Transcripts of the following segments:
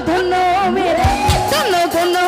ধন্য মেরে ধন্য ধন্য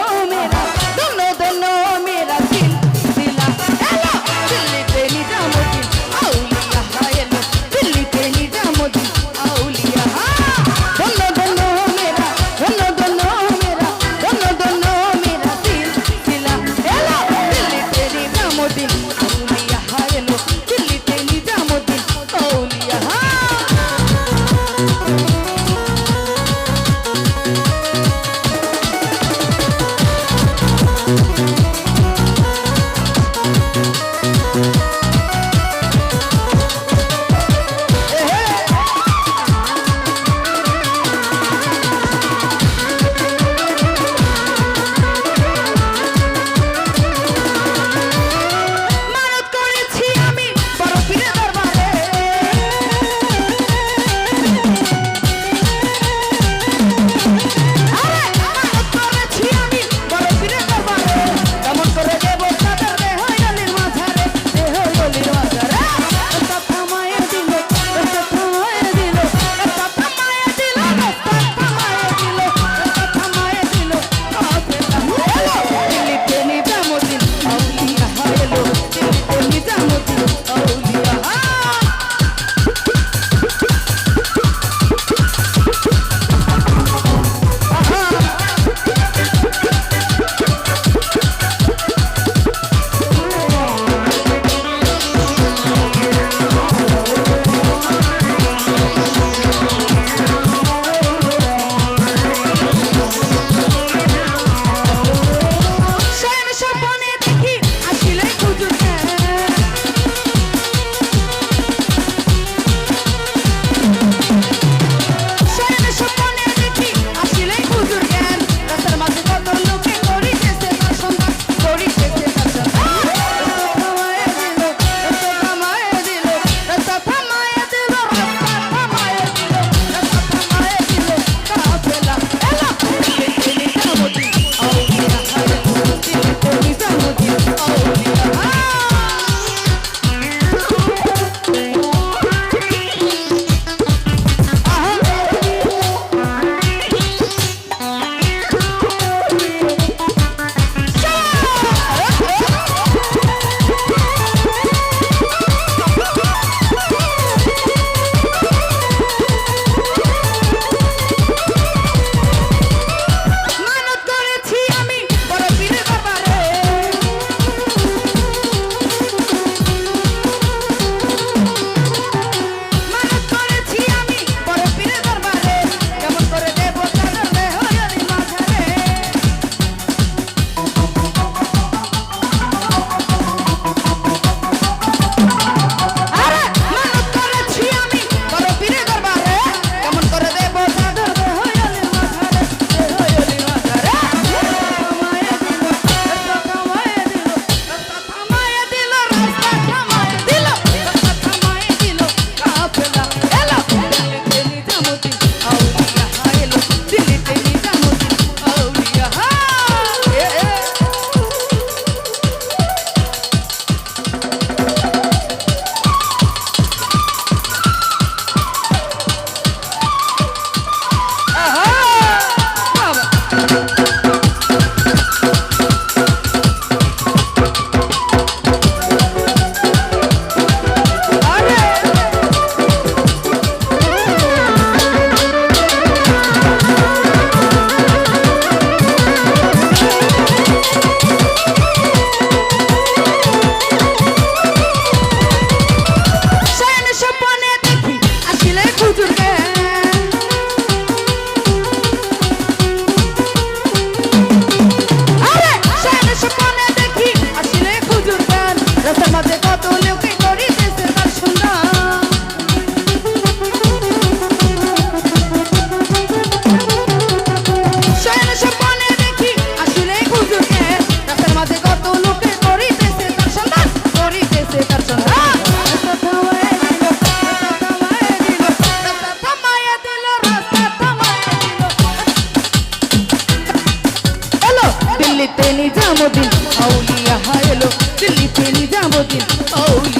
নিজামুদ্দিন আউলিয়া হায়লো দিল্লিতে নিজামুদ্দিন আউলিয়া